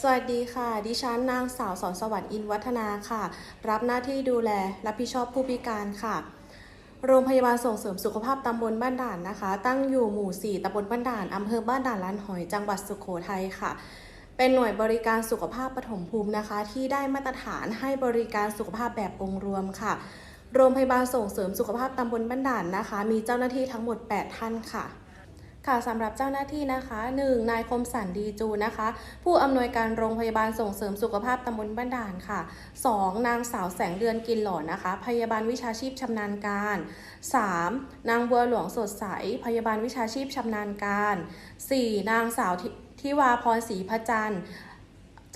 สวัสดีค่ะ ดิฉันนางสาวสอนสวรรค์อินวัฒนาค่ะ รับหน้าที่ดูแลรับผิดชอบผู้พิการค่ะ โรงพยาบาลส่งเสริมสุขภาพตำบลบ้านด่านนะคะ ตั้งอยู่หมู่ 4ตำบลบ้านด่านอำเภอบ้านด่านล้านหอย จังหวัดสุโขทัยค่ะ เป็นหน่วยบริการสุขภาพปฐมภูมินะคะ ที่ได้มาตรฐานให้บริการสุขภาพแบบองค์รวมค่ะ โรงพยาบาลส่งเสริมสุขภาพตำบลบ้านด่านนะคะ มีเจ้าหน้าที่ทั้งหมด 8 ท่านค่ะ ค่ะสำหรับเจ้าหน้าที่นะคะ 1. นายคมสันดีจูนะคะ ผู้อำนวยการโรงพยาบาลส่งเสริมสุขภาพตำบลบ้านด่านค่ะ 2. นางสาวแสงเดือนกินหล่อนะคะ พยาบาลวิชาชีพชำนาญการ 3. นางบัวหลวงสดใส พยาบาลวิชาชีพชำนาญการ 4. นางสาวทิทวาพรศรีพระจันทร์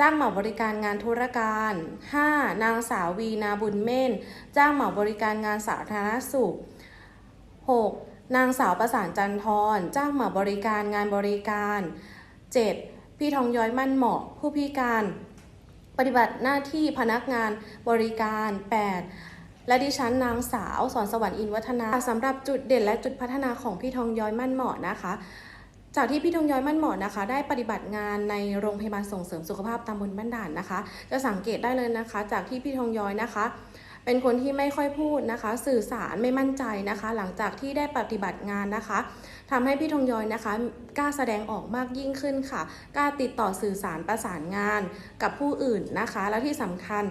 จ้างเหมาบริการงานธุรการ 5. นางสาววีนาบุญเม่น จ้างเหมาบริการงานสาธารณสุข 6. นางสาวประสานจันทร์จ้างเหมาบริการงานบริการ 7. พี่ทองย้อยมั่นเหมาะ ผู้พิการ ปฏิบัติหน้าที่พนักงานบริการ 8. และดิฉันนางสาวสอนสวรรค์อินวัฒนาสำหรับจุดเด่นและจุดพัฒนาของพี่ทองย้อยมั่นเหมาะนะคะ จากที่พี่ทองย้อยมั่นเหมาะนะคะ ได้ปฏิบัติงานในโรงพยาบาลส่งเสริมสุขภาพตำบลบ้านด่านนะคะ จะสังเกตได้เลยนะคะ จากที่พี่ทองย้อยนะคะ เป็นคนที่ไม่ค่อยพูดนะคะ สื่อสารไม่มั่นใจนะคะ หลังจากที่ได้ปฏิบัติงานนะคะทำให้พี่ทงยอยนะคะ กล้าแสดงออกมากยิ่งขึ้นค่ะ กล้าติดต่อสื่อสารประสานงานกับผู้อื่นนะคะ แล้วที่สำคัญ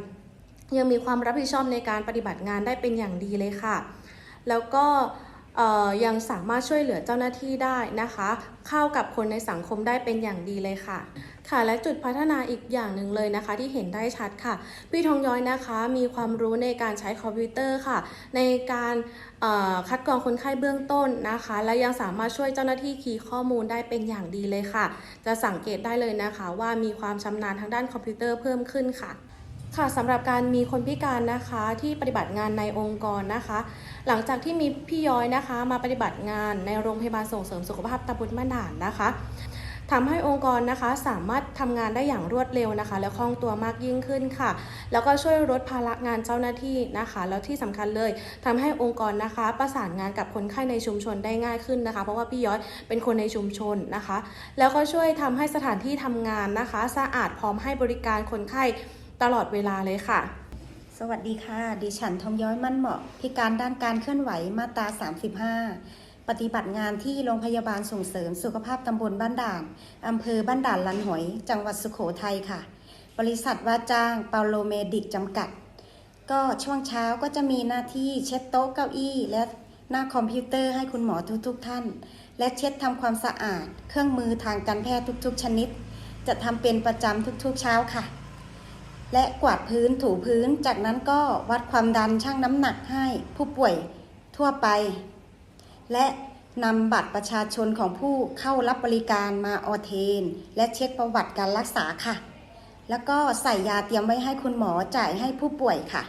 ยังมีความรับผิดชอบในการปฏิบัติงานได้เป็นอย่างดีเลยค่ะ แล้วก็ ยังสามารถช่วยเหลือเจ้าหน้าที่ได้นะคะ เข้ากับคนในสังคมได้เป็นอย่างดีเลยค่ะ ค่ะและจุดพัฒนาอีกอย่างหนึ่งเลยนะคะ ที่เห็นได้ชัดค่ะ พี่ทองย้อยนะคะมีความรู้ในการใช้คอมพิวเตอร์ค่ะ ในการคัดกรองคนไข้เบื้องต้นนะคะ และยังสามารถช่วยเจ้าหน้าที่คีย์ข้อมูลได้เป็นอย่างดีเลยค่ะ จะสังเกตได้เลยนะคะว่ามีความชำนาญทางด้านคอมพิวเตอร์เพิ่มขึ้นค่ะ ค่ะสำหรับการมีคนพิการนะคะที่ปฏิบัติงานในองค์กรนะคะ หลังจากที่มีพี่ย้อยนะคะ มาปฏิบัติงานในโรงพยาบาลส่งเสริมสุขภาพตำบลบ้านด่านนะคะทำให้องค์กรนะคะสามารถทำงานได้อย่างรวดเร็วนะคะ และคล่องตัวมากยิ่งขึ้นค่ะ แล้วก็ช่วยลดภาระงานเจ้าหน้าที่นะคะ แล้วที่สำคัญเลยทำให้องค์กรนะคะ ประสานงานกับคนไข้ในชุมชนได้ง่ายขึ้นนะคะ เพราะว่าพี่ย้อยเป็นคนในชุมชนนะคะ แล้วก็ช่วยทำให้สถานที่ทำงานนะคะ สะอาดพร้อมให้บริการคนไข้ ตลอดเวลาเลยค่ะ สวัสดีค่ะ ดิฉันทองย้อยมั่นเหมาะ พิการด้านการเคลื่อนไหวมาตรา 35 ปฏิบัติงานที่โรงพยาบาลส่งเสริมสุขภาพตำบลบ้านด่านอำเภอบ้านด่านลันหอย จังหวัดสุขโขทัยค่ะ บริษัทว่าจ้างเปาโลเมดิกจำกัด ก็ช่วงเช้าก็จะมีหน้าที่เช็ดโต๊ะเก้าอี้และหน้าคอมพิวเตอร์ให้คุณหมอทุกๆท่าน และเช็ดทำความสะอาด เครื่องมือทางการแพทย์ทุกๆ ชนิด จะทำเป็นประจำทุกๆเช้าค่ะ และกวาดพื้นถูพื้น จากนั้นก็วัดความดันชั่งน้ำหนักให้ผู้ป่วยทั่วไป และนำบัตรประชาชนของผู้เข้ารับบริการมาออเทน และเช็คประวัติการรักษาค่ะ แล้วก็ใส่ยาเตรียมไว้ให้คุณหมอจ่ายให้ผู้ป่วยค่ะ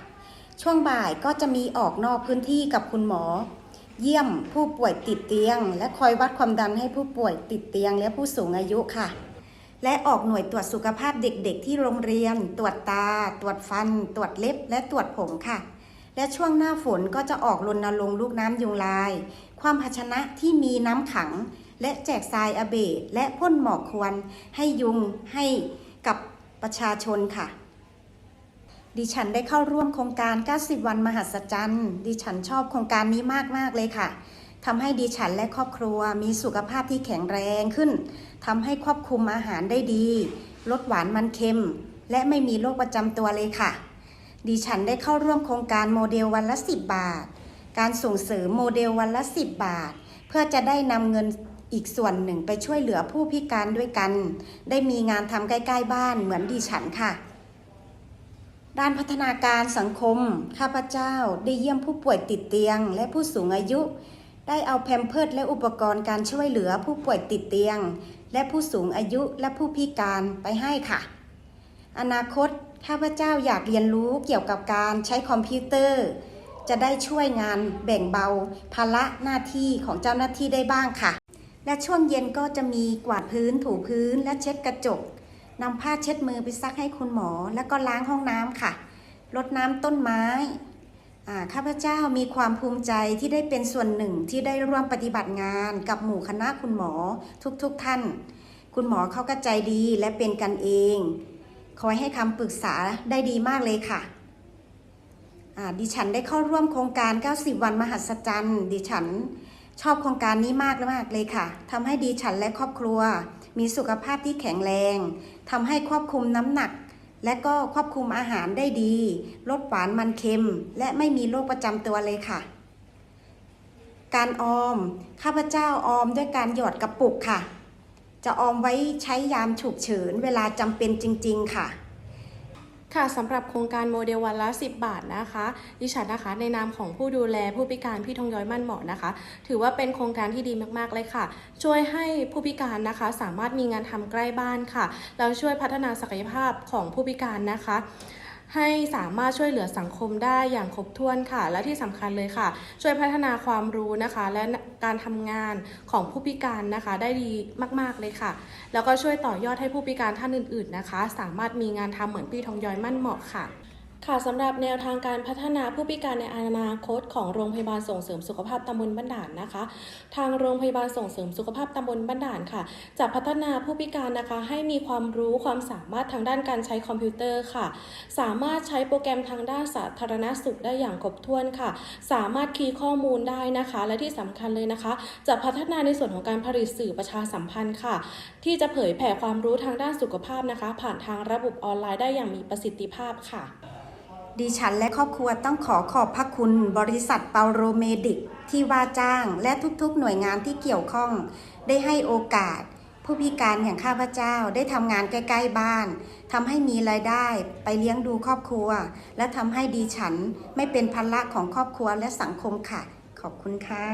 ช่วงบ่ายก็จะมีออกนอกพื้นที่กับคุณหมอ เยี่ยมผู้ป่วยติดเตียง และคอยวัดความดันให้ผู้ป่วยติดเตียงและผู้สูงอายุค่ะ และออกหน่วยตรวจสุขภาพเด็กๆ ที่โรงเรียน ตรวจตา ตรวจฟัน ตรวจเล็บ และตรวจผมค่ะ และช่วงหน้าฝนก็จะออกรณรงค์ลูกน้ำยุงลาย ความภาชนะที่มีน้ำขัง และแจกทรายอเบดและพ่นหมอกควันให้ยุงให้กับประชาชนค่ะ ดิฉันได้เข้าร่วมโครงการ 90 วันมหัศจรรย์ ดิฉันชอบโครงการนี้มาก ๆ เลยค่ะ ทำให้ดิฉันและครอบครัวมีสุขภาพที่แข็งแรงขึ้นทำให้ควบคุมอาหารได้ดี ลดหวานมันเค็ม และไม่มีโรคประจำตัวเลยค่ะ ดิฉันได้เข้าร่วมโครงการโมเดลวันละ 10 บาท การส่งเสริมโมเดลวันละ 10 บาท เพื่อจะได้นำเงินอีกส่วนหนึ่งไปช่วยเหลือผู้พิการด้วยกัน ได้มีงานทำใกล้ ๆ บ้านเหมือนดิฉันค่ะ ด้านพัฒนาการสังคม ข้าพเจ้าได้เยี่ยมผู้ป่วยติดเตียง และผู้สูงอายุ ได้เอาแพมเพิร์ดและอุปกรณ์การช่วยเหลือผู้ป่วยติดเตียง และผู้สูงอายุและผู้พิการไปให้ค่ะ อนาคตข้าพเจ้าอยากเรียนรู้เกี่ยวกับการใช้คอมพิวเตอร์ จะได้ช่วยงานแบ่งเบา ภาระหน้าที่ของเจ้าหน้าที่ได้บ้างค่ะ และช่วงเย็นก็จะมีกวาดพื้นถูพื้นและเช็ดกระจกนำผ้าเช็ดมือไปซักให้คุณหมอ แล้วก็ล้างห้องน้ำค่ะรดน้ำต้นไม้ ข้าพเจ้ามีความภูมิใจที่ได้เป็นส่วนหนึ่งที่ได้ร่วมปฏิบัติงานกับหมู่คณะคุณหมอทุกๆทท่าน คุณหมอเขาก็ใจดีและเป็นกันเอง คอยให้คำปรึกษาได้ดีมากเลยค่ะ ดิฉันได้เข้าร่วมโครงการ 90 วันมหัศจรรย์ ดิฉันชอบโครงการนี้มากมากเลยค่ะทำให้ดิฉันและครอบครัว มีสุขภาพที่แข็งแรงทำให้ควบคุมน้ำหนัก และก็ควบคุมอาหารได้ดีลดหวานมันเค็ม และไม่มีโรคประจำตัวเลยค่ะ การออม ข้าพเจ้าออมด้วยการหยอดกระปุกค่ะ จะออมไว้ใช้ยามฉุกเฉินเวลาจำเป็นจริง ๆ ค่ะ ค่ะสำหรับโครงการโมเดลวันละ 10 บาทนะคะดิฉันนะคะในนามของผู้ดูแลผู้พิการพี่ทองย้อยมั่นเหมาะนะคะ ถือว่าเป็นโครงการที่ดีมากๆเลยค่ะ ช่วยให้ผู้พิการนะคะ สามารถมีงานทำใกล้บ้านค่ะแล้วช่วยพัฒนาศักยภาพของผู้พิการนะคะ ให้สามารถช่วยเหลือสังคมได้อย่างครบถ้วนค่ะ และที่สำคัญเลยค่ะ ช่วยพัฒนาความรู้นะคะ และการทำงานของผู้พิการนะคะ ได้ดีมาก ๆเลยค่ะ แล้วก็ช่วยต่อยอดให้ผู้พิการท่านอื่น ๆนะคะ สามารถมีงานทำเหมือนพี่ทองย้อยมั่นเหมาะค่ะ ค่ะสำหรับแนวทางการพัฒนาผู้พิการในอนาคตของโรงพยาบาลส่งเสริมสุขภาพตำบลบ้านด่านนะคะ ทางโรงพยาบาลส่งเสริมสุขภาพตำบลบ้านด่านค่ะ จะพัฒนาผู้พิการนะคะให้มีความรู้ความสามารถทางด้านการใช้คอมพิวเตอร์ค่ะ สามารถใช้โปรแกรมทางด้านสาธารณสุขได้อย่างครบถ้วนค่ะ สามารถคีย์ข้อมูลได้นะคะ และที่สำคัญเลยนะคะ จะพัฒนาในส่วนของการผลิตสื่อประชาสัมพันธ์ค่ะ ที่จะเผยแผ่ความรู้ทางด้านสุขภาพนะคะ ผ่านทางระบบออนไลน์ได้อย่างมีประสิทธิภาพค่ะ ดิฉันและครอบครัวต้องขอขอบพระคุณบริษัทเปาโรเมดิกที่ว่าจ้างและทุกๆ หน่วยงานที่เกี่ยวข้อง ได้ให้โอกาส ผู้พิการอย่างข้าพเจ้าได้ทำงานใกล้ๆบ้านทำให้มีรายได้ไปเลี้ยงดูครอบครัว และทำให้ดิฉันไม่เป็นภาระของครอบครัวและสังคมค่ะ ขอบคุณค่ะ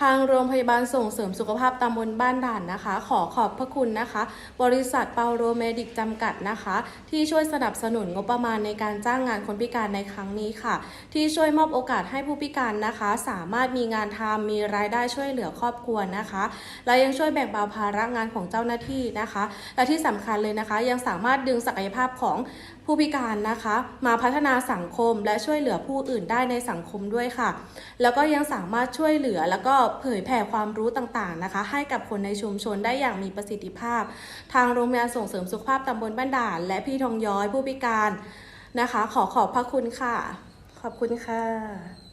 ทางโรงพยาบาลส่งเสริมสุขภาพตำบลบ้านด่านนะคะ ขอขอบพระคุณนะคะ บริษัทเปาโรเมดิกจำกัดนะคะ ที่ช่วยสนับสนุนงบประมาณในการจ้างงานคนพิการในครั้งนี้ค่ะ ที่ช่วยมอบโอกาสให้ผู้พิการนะคะ สามารถมีงานทำมีรายได้ช่วยเหลือครอบครัวนะคะ และยังช่วยแบ่งเบาภาระงานของเจ้าหน้าที่นะคะ และที่สำคัญเลยนะคะ ยังสามารถดึงศักยภาพของ ผู้พิการนะคะ มาพัฒนาสังคมและช่วยเหลือผู้อื่นได้ในสังคมด้วยค่ะ แล้วก็ยังสามารถช่วยเหลือแล้วก็เผยแผ่ความรู้ต่างๆนะคะ ให้กับคนในชุมชนได้อย่างมีประสิทธิภาพ ทางโรงพยาบาลส่งเสริมสุขภาพตำบลบ้านด่าน และพี่ทองย้อยผู้พิการนะคะ ขอขอบพระคุณค่ะ ขอบคุณค่ะ